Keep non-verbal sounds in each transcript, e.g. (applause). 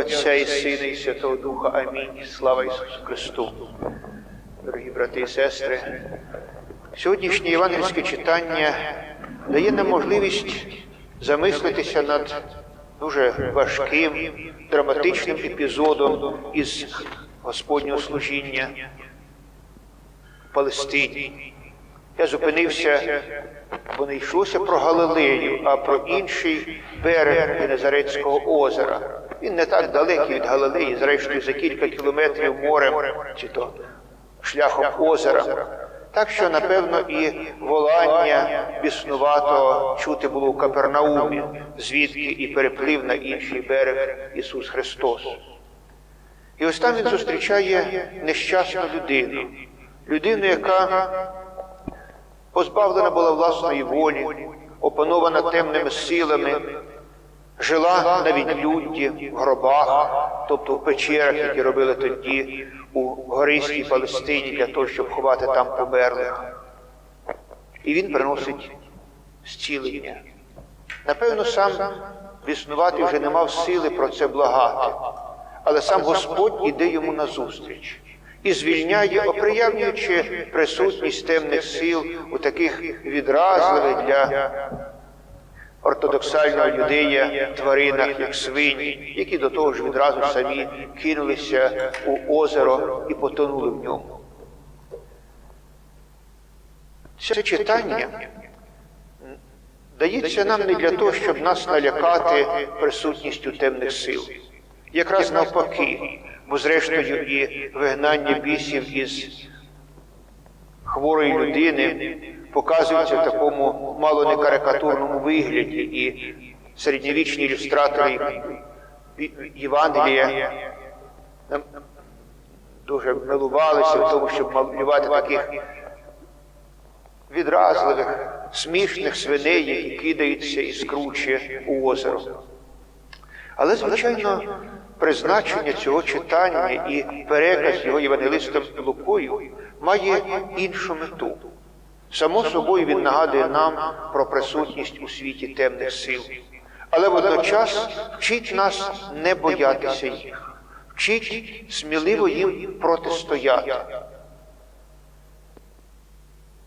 Отця і Сина, і Святого Духа. Амінь. Слава Ісусу Христу. Дорогі брати і сестри, сьогоднішнє євангельське читання дає нам можливість замислитися над дуже важким, драматичним епізодом із Господнього служіння в Палестині. Я зупинився, бо не йшлося про Галилею, а про інший берег Генезарецького озера. Він не так далекий від Галилеї, зрештою за кілька кілометрів морем чи то шляхом озера. Так що, напевно, і волання біснувато чути було у Капернаумі, звідки і переплив на інший берег Ісус Христос. І ось там він зустрічає нещасну людину, людину, яка позбавлена була власної волі, опанована темними силами, жила на відлюдді, в гробах, тобто в печерах, які робили тоді у гористій Палестині для того, щоб ховати там померлих. І він приносить зцілення. Напевно, сам віснувати вже не мав сили про це благати, але сам Господь іде йому назустріч і звільняє, оприявнюючи присутність темних сил у таких відразливих для ортодоксального юдея тваринах, як свині, які до того ж відразу самі кинулися у озеро і потонули в ньому. Це читання дається нам не для того, щоб нас налякати присутністю темних сил. Якраз навпаки, бо зрештою і вигнання бісів із хворої людини показується в такому мало не карикатурному вигляді, і середньовічні ілюстратори Євангелія нам дуже милувалися в тому, щоб малювати таких відразливих, смішних свиней, які кидаються із круче у озеро. Але, звичайно, призначення цього читання і переказ його євангелистом Лукою має іншу мету. Само собою він нагадує нам про присутність у світі темних сил, але водночас вчить нас не боятися їх, вчить сміливо їм протистояти.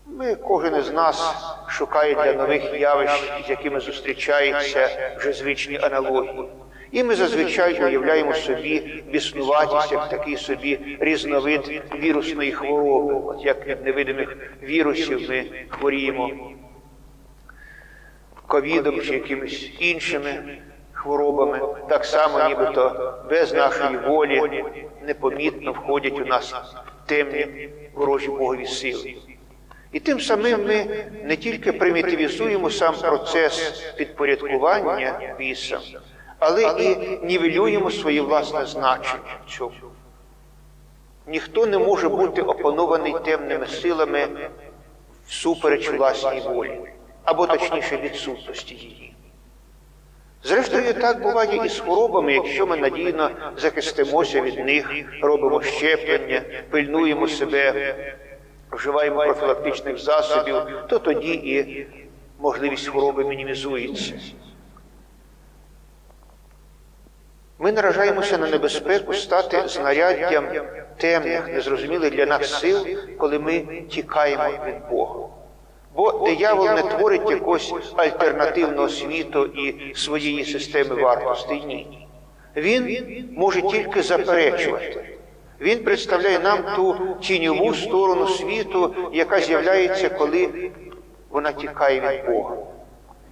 Ми, кожен із нас шукає для нових явищ, з якими зустрічаються вже звичні аналогії. І ми зазвичай уявляємо собі біснуватість як такий собі різновид вірусної хвороби, от як від невидимих вірусів ми хворіємо ковідом чи якимись іншими хворобами, так само, нібито без нашої волі непомітно входять у нас темні ворожі богові сили. І тим самим ми не тільки примітивізуємо сам процес підпорядкування бісам, але і нівелюємо своє власне значення в цьому. Ніхто не може бути опанований темними силами всупереч власній волі, або точніше відсутності її. Зрештою, так буває і з хворобами, якщо ми надійно захистимося від них, робимо щеплення, пильнуємо себе, вживаємо профілактичних засобів, то тоді і можливість хвороби мінімізується. Ми наражаємося на небезпеку стати знаряддям темних, незрозумілих для нас сил, коли ми тікаємо від Бога. Бо диявол не творить якогось альтернативного світу і своєї системи вартостей. Ні. Він може тільки заперечувати. Він представляє нам ту тіньову сторону світу, яка з'являється, коли вона тікає від Бога.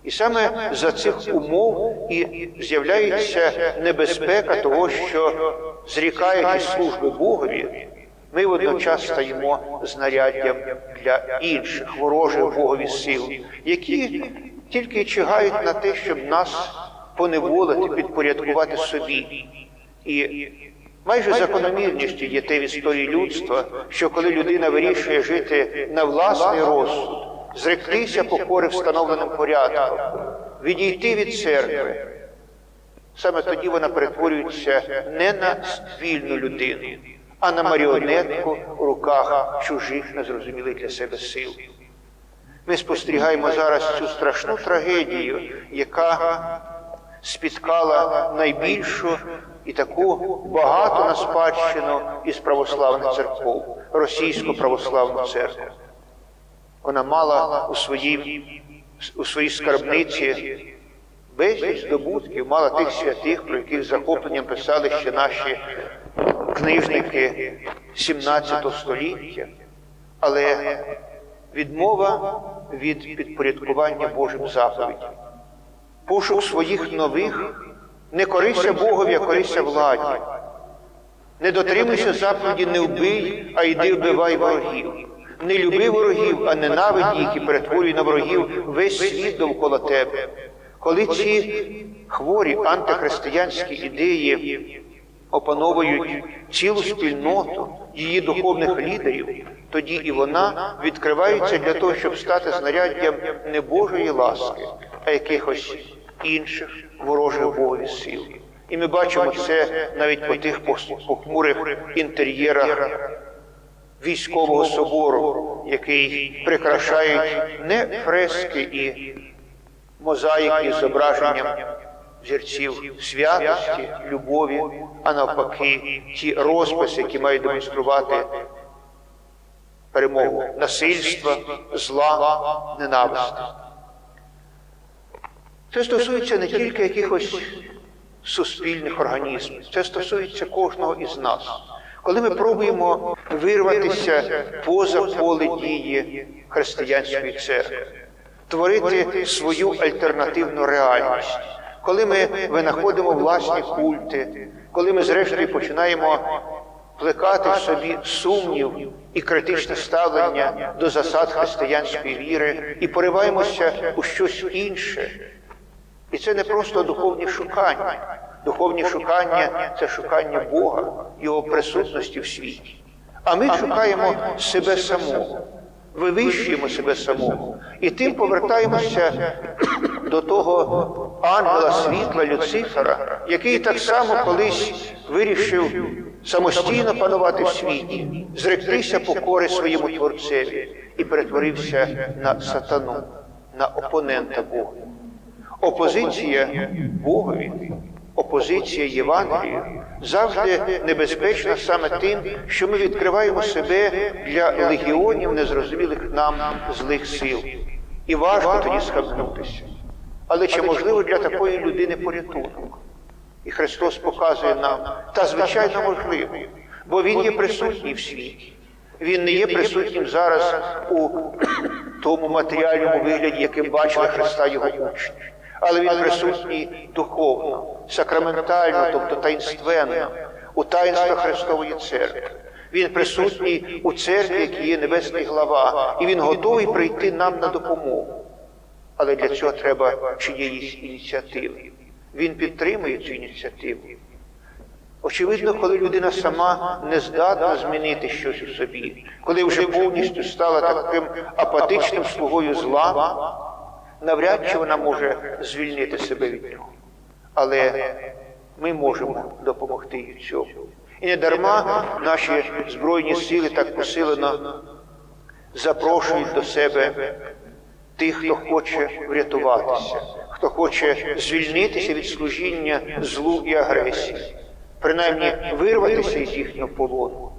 І саме за цих умов і з'являється небезпека того, що зрікаючись служби Богові, ми водночас стаємо знаряддям для інших ворожих Богові сил, які тільки чигають на те, щоб нас поневолити, підпорядкувати собі. І майже закономірністю є те в історії людства, що коли людина вирішує жити на власний розсуд, зректися покори встановленим порядком, відійти від церкви. Саме тоді вона перетворюється не на вільну людину, а на маріонетку у руках чужих незрозумілих для себе сил. Ми спостерігаємо зараз цю страшну трагедію, яка спіткала найбільшу і таку багату на спадщину із православних церков, російську православну церкву. Вона мала у своїй, у своїй скарбниці безліч здобутків, мала тих святих, про яких захопленням писали ще наші книжники 17 століття, але відмова від підпорядкування Божим заповідям, пошук своїх нових, не корися Богові, а корися владі. Не дотримуйся заповіді, не вбий, а йди вбивай ворогів. Не люби ворогів, а ненавидь, які перетворюють на ворогів. весь світ довкола тебе. Коли ці хворі антихристиянські ідеї опановують цілу спільноту її духовних лідерів, тоді і вона відкривається для того, щоб стати знаряддям не Божої ласки, а якихось інших ворожих Богові сил. І ми бачимо це навіть по тих похмурих інтер'єрах військового собору, який прикрашають не фрески і мозаїки з зображенням зірців святості, любові, а навпаки, ті розписи, які мають демонструвати перемогу насильства, зла, ненависти. Це стосується не тільки якихось суспільних організмів, це стосується кожного із нас. Коли ми пробуємо вирватися поза поле дії християнської церкви, творити свою альтернативну реальність, коли ми винаходимо власні культи, коли ми, зрештою, починаємо плекати в собі сумнів і критичне ставлення до засад християнської віри і пориваємося у щось інше. І це не просто духовні шукання. Духовні шукання це шукання Бога, Його присутності в світі. А ми шукаємо себе самого, вивищуємо себе самого. і тим повертаємося до того ангела світла Люцифера, який так само колись вирішив самостійно панувати в світі, зректися покори своєму творцеві і перетворився на сатану, на опонента Бога. Опозиція Богові опозиція Євангелію завжди небезпечна саме тим, що ми відкриваємо себе для легіонів незрозумілих нам злих сил. І важко тоді схабнутися. Але чи можливо для такої людини порятунок? І Христос показує нам, та звичайно можливо, бо Він є присутній в світі. Він не є присутнім зараз у (clears throat) тому матеріальному вигляді, яким бачили Христа його учні але він присутній духовно, сакраментально, тобто таїнственно, у таїнствах Христової церкви. Він присутній у церкві, який є небесний глава, і він готовий прийти нам на допомогу. Але для цього треба чиєїсь ініціативи. Він підтримує цю ініціативу. Очевидно, коли людина сама не здатна змінити щось у собі, коли вже повністю стала таким апатичним слугою зла навряд чи вона може звільнити себе від нього. Але ми можемо допомогти їй в цьому. І не дарма наші Збройні сили так посилено запрошують до себе тих, хто хоче врятуватися, хто хоче звільнитися від служіння злу і агресії, принаймні вирватися із їхнього полону.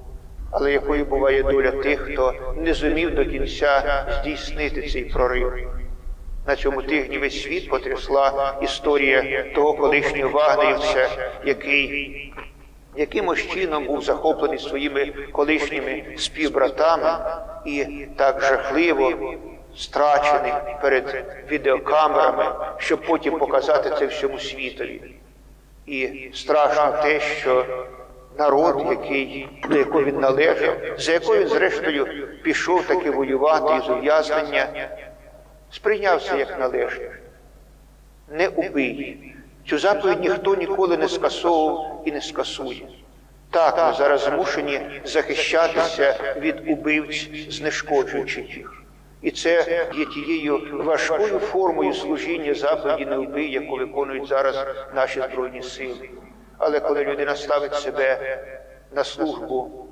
Але якою буває доля тих, хто не зумів до кінця здійснити цей прорив. На цьому тижні весь світ потрясла історія того колишнього вагнерівця, який якимось чином був захоплений своїми колишніми співбратами і так жахливо страчений перед відеокамерами, щоб потім показати це всьому світові. І страшно те, що народ, який, до якого він належав, за якою він, зрештою, пішов таки воювати із ув'язнення сприйнявся як належне. Не убий. Цю заповідь ніхто ніколи не скасовував і не скасує. Так, ми зараз змушені захищатися від убивць, знешкоджуючих їх. І це є тією важкою формою служіння заповіді не убий, яку виконують зараз наші Збройні сили. Але коли людина ставить себе на службу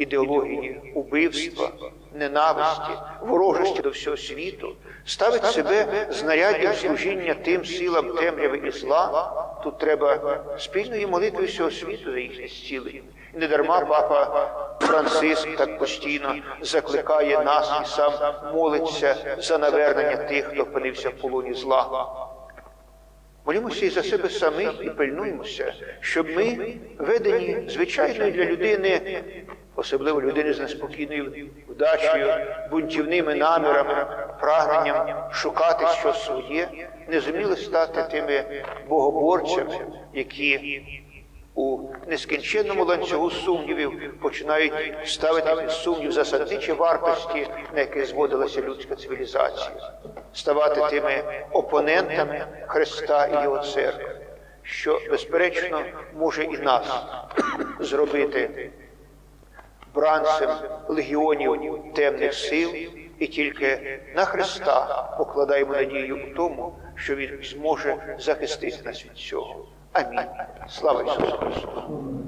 ідеології убивства, ненависті, ворожості до всього світу, ставить себе знаряддям служіння тим силам темряви і зла, тут треба спільною молитвою всього світу за їхнє зцілення. І не дарма папа Франциск так постійно закликає нас і сам молиться за навернення тих, хто опинився в полоні зла. Молімося і за себе самих і пильнуємося, щоб ми, ведені звичайною для людини, особливо людини з неспокійною вдачею, бунтівними намірами, прагненням шукати щось своє, не зуміли стати тими богоборцями, які у нескінченному ланцюгу сумнівів починають ставити під сумнів засадничі вартості, на які зводилася людська цивілізація, ставати тими опонентами Христа і Його церкви, що, безперечно, може і нас (coughs) зробити бранцем легіонів темних сил, і тільки на Христа покладаємо надію у тому, що Він зможе захистити нас від цього. Амінь. Слава Ісусу Христу!